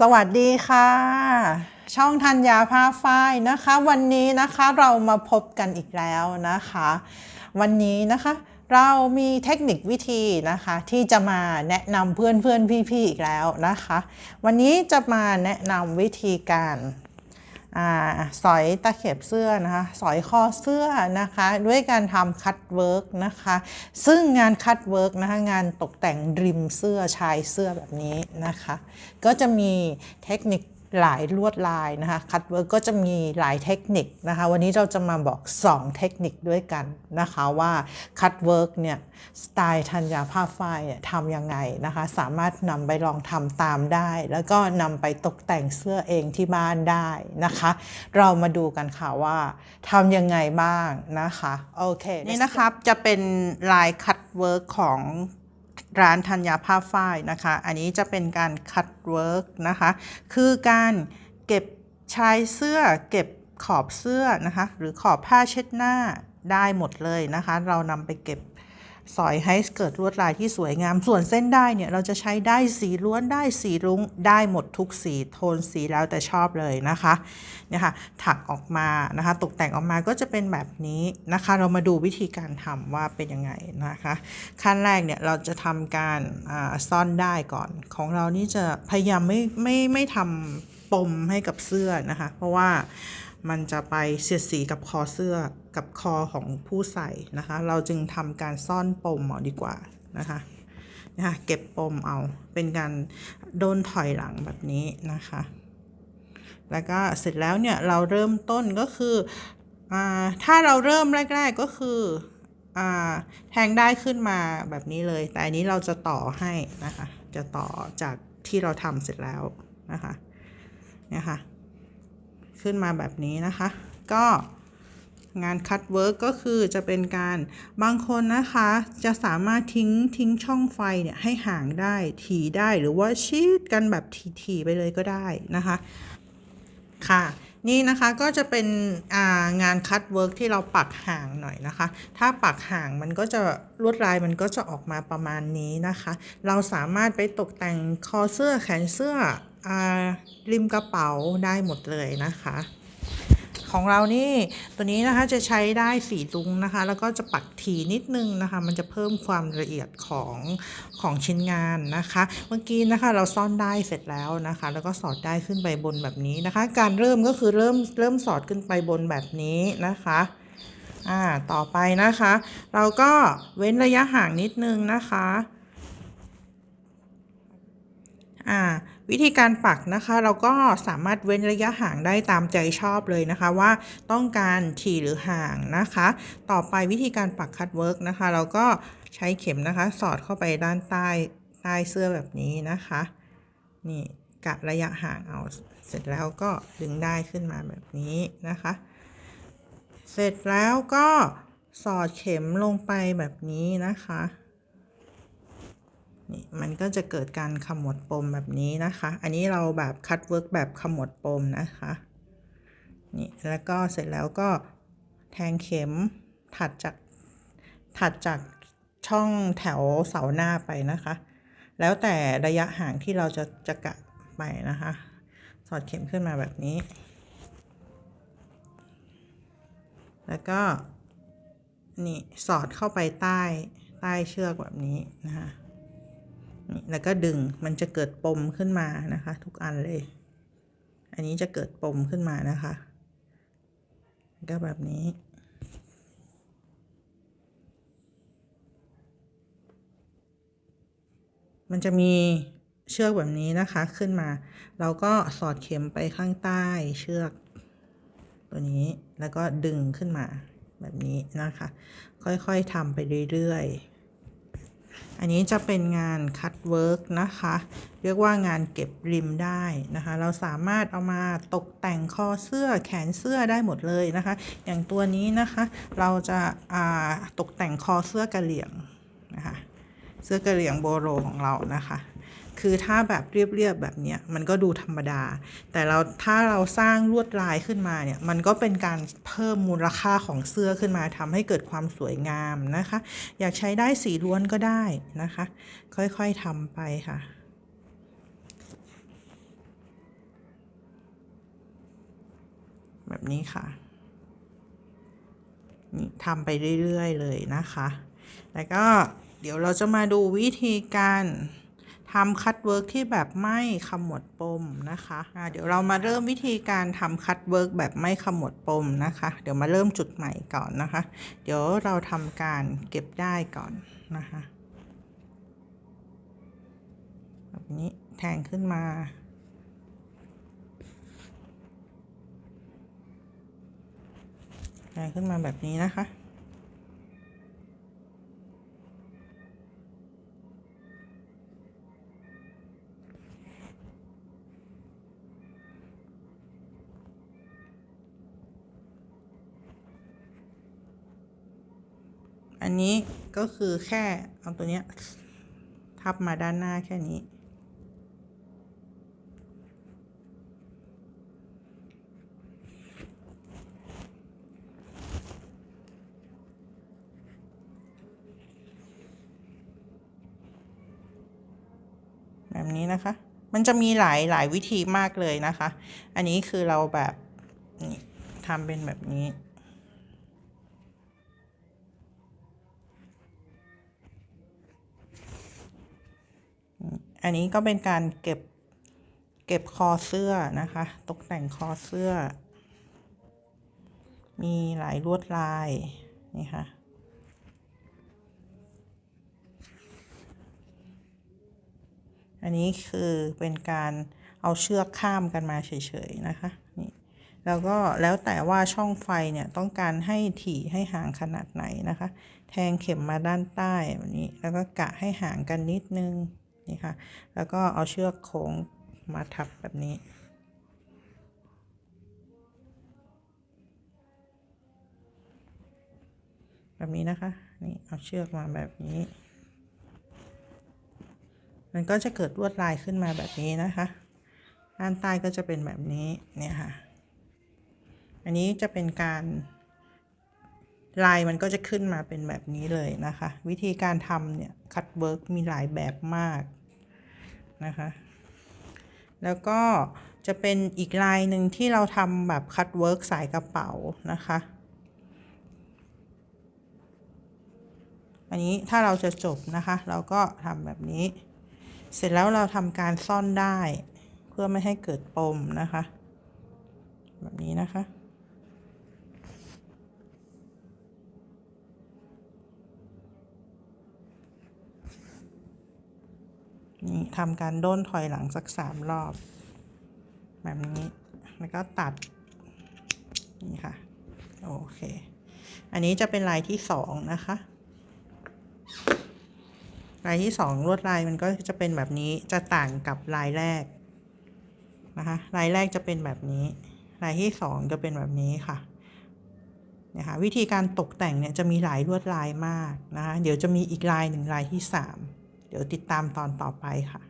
สวัสดีค่ะ ช่องธัญญาผ้าฝ้ายนะคะ วันนี้นะคะเรามาพบกันอีกแล้วนะคะ วันนี้นะคะเรามีเทคนิควิธีนะคะ ที่จะมาแนะนำเพื่อนเพื่อนพี่ๆอีกแล้วนะคะ วันนี้จะมาแนะนำวิธีการ สอยตะเข็บเสื้อนะคะ สอยคอเสื้อนะคะ ด้วยการทำคัตเวิร์กนะคะ ซึ่งงานคัตเวิร์กนะคะ งานตกแต่งริมเสื้อชายเสื้อแบบนี้นะคะ ก็จะมีเทคนิค หลายลวดลายนะคะคัตเวิร์กก็จะมีหลายเทคนิคนะคะ วันนี้เราจะมาบอก 2 เทคนิคด้วยกันนะคะว่าคัตเวิร์กเนี่ยสไตล์ธัญญาผ้าฝ้ายเนี่ยทำยังไงนะคะ สามารถนำไปลองทำตามได้ แล้วก็นำไปตกแต่งเสื้อเองที่บ้านได้นะคะ เรามาดูกันค่ะว่าทำยังไงบ้างนะคะโอเคนี่นะครับจะเป็นลายคัตเวิร์กของ ร้านธัญญาผ้าฝ้ายนะคะ อันนี้จะเป็นการคัดเวิร์กนะคะ คือการเก็บชายเสื้อเก็บขอบเสื้อนะคะ หรือขอบผ้าเช็ดหน้าได้หมดเลยนะคะ เรานำไปเก็บ สอยให้เกิดลวดลายที่สวยงาม ส่วนเส้นได้เนี่ยเราจะใช้ได้สีล้วนได้สีรุ้งได้หมดทุกสีโทนสีแล้วแต่ชอบเลยนะคะเนี่ยค่ะถักออกมานะคะ ตกแต่งออกมาก็จะเป็นแบบนี้นะคะ เรามาดูวิธีการทำว่าเป็นยังไงนะคะ ขั้นแรกเนี่ยเราจะทำการซ่อนได้ก่อน ของเรานี่จะพยายามไม่ไม่ไม่ทำปมให้กับเสื้อนะคะ เพราะว่า มันจะไปเสียดสีกับคอเสื้อกับคอของผู้ใส่นะคะ เราจึงทำการซ่อนปมเอาดีกว่านะคะนะคะเก็บปมเอาเป็นการโดนถอยหลังแบบนี้นะคะ แล้วก็เสร็จแล้วเนี่ยเราเริ่มต้นก็คืออาถ้าเราเริ่มแรก ๆก็คืออาแทงได้ขึ้นมาแบบนี้เลย แต่อันนี้เราจะต่อให้นะคะ จะต่อจากที่เราทำเสร็จแล้วนะคะเนี่ยค่ะ ขึ้นมาแบบนี้นะคะ ก็งานคัตเวิร์กก็คือจะเป็นการบางคนนะคะจะสามารถทิ้งทิ้งช่องไฟเนี่ยให้ห่างได้ถี่ได้หรือว่าชีดกันแบบถี่ๆไปเลยก็ได้นะคะค่ะนี่นะคะก็จะเป็นางานคัตเวิร์กที่เราปักห่างหน่อยนะคะ ถ้าปักห่างมันก็จะลวดลายมันก็จะออกมาประมาณนี้นะคะ เราสามารถไปตกแต่งคอเสื้อแขนเสื้อ ริมกระเป๋าได้หมดเลยนะคะ ของเรานี่ตัวนี้นะคะจะใช้ได้สีตุงนะคะ แล้วก็จะปักถี่นิดนึงนะคะ มันจะเพิ่มความละเอียดของของชิ้นงานนะคะ เมื่อกี้นะคะเราซ่อนได้เสร็จแล้วนะคะ แล้วก็สอดได้ขึ้นไปบนแบบนี้นะคะ การเริ่มก็คือเริ่มเริ่มสอดขึ้นไปบนแบบนี้นะคะอ่าต่อไปนะคะ เราก็เว้นระยะห่างนิดนึงนะคะ วิธีการปักนะคะเราก็สามารถเว้นระยะห่างได้ตามใจชอบเลยนะคะ ว่าต้องการถี่หรือห่างนะคะ ต่อไปวิธีการปักคัตเวิร์กนะคะ เราก็ใช้เข็มนะคะ สอดเข้าไปด้านใต้ใต้เสื้อแบบนี้นะคะนี่กะระยะห่างเอาเสร็จแล้วก็ดึงได้ขึ้นมาแบบนี้นะคะ เสร็จแล้วก็สอดเข็มลงไปแบบนี้นะคะ นี่มันก็จะเกิดการขมวดปมแบบนี้นะคะ อันนี้เราแบบคัดเวิร์กแบบขมวดปมนะคะนี่แล้วก็เสร็จแล้วก็แทงเข็มถัดจากถัดจากช่องแถวเสาหน้าไปนะคะ แล้วแต่ระยะห่างที่เราจะจะกะไปนะคะ สอดเข็มขึ้นมาแบบนี้ แล้วก็นี่สอดเข้าไปใต้ใต้เชือกแบบนี้นะคะ แล้วก็ดึงมันจะเกิดปมขึ้นมานะคะ ทุกอันเลย อันนี้จะเกิดปมขึ้นมานะคะก็แบบนี้มันจะมีเชือกแบบนี้นะคะขึ้นมา เราก็สอดเข็มไปข้างใต้เชือก ตัวนี้แล้วก็ดึงขึ้นมาแบบนี้นะคะ ค่อยๆทำไปเรื่อยๆ อันนี้จะเป็นงานคัตเวิร์กนะคะ เรียกว่างานเก็บริมได้นะคะ เราสามารถเอามาตกแต่งคอเสื้อแขนเสื้อได้หมดเลยนะคะ อย่างตัวนี้นะคะ เราจะาตกแต่งคอเสื้อกระเหลี่ยงนะคะ เสื้อกระเหลี่ยงโบโรของเรานะคะ คือถ้าแบบเรียบๆแบบนี้มันก็ดูธรรมดา แต่เราถ้าเราสร้างลวดลายขึ้นมาเนี่ยมันก็เป็นการเพิ่มมูลค่าของเสื้อขึ้นมาทำให้เกิดความสวยงามนะคะ อยากใช้ได้สีล้วนก็ได้นะคะ ค่อยๆทำไปค่ะแบบนี้ค่ะ นี่ทำไปเรื่อย ๆ เลยนะคะ แล้วก็เดี๋ยวเราจะมาดูวิธีการ ทำคัตเวิร์กที่แบบไม่ขมวดปมนะคะอ่าเดี๋ยวเรามาเริ่มวิธีการทำคัตเวิร์กแบบไม่ขมวดปมนะคะ เดี๋ยวมาเริ่มจุดใหม่ก่อนนะคะ เดี๋ยวเราทำการเก็บได้ก่อนนะคะแบบนี้แทงขึ้นมาแทงขึ้นมาแบบนี้นะคะ อันนี้ก็คือแค่เอาตัวเนี้ยทับมาด้านหน้าแค่นี้ แบบนี้นะคะ มันจะมีหลายหลายวิธีมากเลยนะคะ อันนี้คือเราแบบนี่ทำเป็นแบบนี้ อันนี้ก็เป็นการเก็บเก็บคอเสื้อนะคะ ตกแต่งคอเสื้อ มีหลายลวดลายนี่ค่ะอันนี้คือเป็นการเอาเชือกข้ามกันมาเฉยๆนะคะนี่แล้วก็แล้วแต่ว่าช่องไฟเนี่ยต้องการให้ถี่ให้ห่างขนาดไหนนะคะ แทงเข็มมาด้านใต้แบบนี้ แล้วก็กะให้ห่างกันนิดนึง นี่ค่ะ แล้วก็เอาเชือกโค้งมาทับแบบนี้ แบบนี้นะคะ นี่เอาเชือกมาแบบนี้ มันก็จะเกิดลวดลายขึ้นมาแบบนี้นะคะ ด้านใต้ก็จะเป็นแบบนี้ เนี่ยค่ะ อันนี้จะเป็นการ ลายมันก็จะขึ้นมาเป็นแบบนี้เลยนะคะ วิธีการทำเนี่ยคัตเวิร์กมีหลายแบบมากนะคะ แล้วก็จะเป็นอีกลายหนึ่งที่เราทำแบบคัตเวิร์กสายกระเป๋านะคะ อันนี้ถ้าเราจะจบนะคะ เราก็ทำแบบนี้ เสร็จแล้วเราทำการซ่อนได้ เพื่อไม่ให้เกิดปมนะคะ แบบนี้นะคะ นี่ทำการด้นถอยหลังสักสามรอบ แบบนี้แล้วก็ตัด นี่ค่ะ โอเค อันนี้จะเป็นลายที่สองนะคะ ลายที่สองลวดลายมันก็จะเป็นแบบนี้จะต่างกับลายแรกนะคะลายแรกจะเป็นแบบนี้ลายที่สองจะเป็นแบบนี้ค่ะเนี่ยค่ะวิธีการตกแต่งเนี่ยจะมีหลายลวดลายมากนะคะเดี๋ยวจะมีอีกลายหนึ่งลายที่สาม เดี๋ยวติดตามตอนต่อไปค่ะ